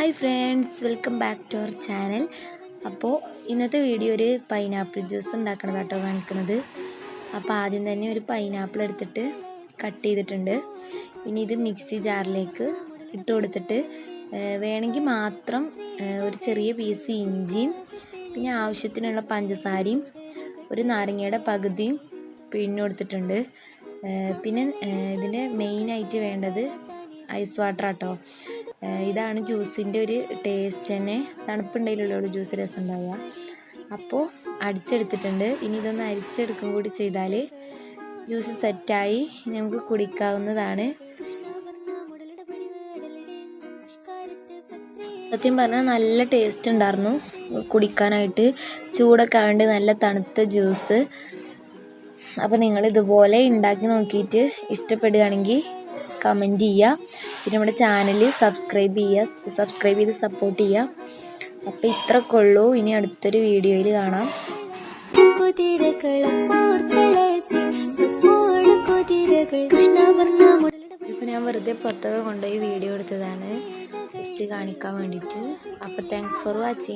Hi friends welcome back to our channel. അപ്പോൾ ഇന്നത്തെ video ഒരു പൈനാപ്പിൾ ജ്യൂസ് ഉണ്ടാക്കണതാട്ടോ കാണിക്കണത് അപ്പോൾ ആദ്യം തന്നെ ഒരു പൈനാപ്പിൾ എടുത്തിട്ട് കട്ട് ചെയ്തിട്ടുണ്ട്. ഇനി ഇത് മിക്സി ജാറിലേക്ക് ഇട്ട് കൊടുത്തിട്ട് വേണമെങ്കിൽ മാത്രം ഒരു ചെറിയ പീസ് ഇഞ്ചിയും പിന്നെ ആവശ്യത്തിനുള്ള പഞ്ചസാരയും ഒരു നാരങ്ങയുടെ പകുതിയും പിഴിഞ്ഞു കൊടുത്തിട്ടുണ്ട്. പിന്നെ ഇതിന്റെ മെയിനായിട്ട് വേണ്ടത് ഐസ് വാട്ടർ ആട്ടോ ഇതാണ് ജ്യൂസിന്റെ ഒരു ടേസ്റ്റ് തന്നെ. തണുപ്പുണ്ടെങ്കിലുള്ള ജ്യൂസ് രസം ഉണ്ടാവുക അപ്പോൾ അടിച്ചെടുത്തിട്ടുണ്ട്. ഇനി ഇതൊന്ന് അരിച്ചെടുക്കും കൂടി ചെയ്താൽ ജ്യൂസ് സെറ്റായി. നമുക്ക് കുടിക്കാവുന്നതാണ്. സത്യം പറഞ്ഞാൽ നല്ല ടേസ്റ്റ് ഉണ്ടായിരുന്നു കുടിക്കാനായിട്ട്. ചൂടൊക്കെ ആണ്ട് നല്ല തണുത്ത ജ്യൂസ്. അപ്പോൾ നിങ്ങൾ ഇതുപോലെ ഉണ്ടാക്കി നോക്കിയിട്ട് ഇഷ്ടപ്പെടുകയാണെങ്കിൽ കമന്റ് ചെയ്യുക. പിന്നെ നമ്മുടെ ചാനൽ സബ്സ്ക്രൈബ് ചെയ്യുക സബ്സ്ക്രൈബ് ചെയ്ത് സപ്പോർട്ട് ചെയ്യുക. അപ്പോൾ ഇത്രയൊക്കെ ഉള്ളൂ. ഇനി അടുത്തൊരു വീഡിയോയിൽ കാണാം. ഇപ്പം ഞാൻ വെറുതെ പുറത്തൊക്കെ കൊണ്ടുപോയി വീഡിയോ എടുത്തതാണ്. ജസ്റ്റ് കാണിക്കാൻ വേണ്ടിയിട്ട്. അപ്പോൾ താങ്ക്സ് ഫോർ വാച്ചിങ്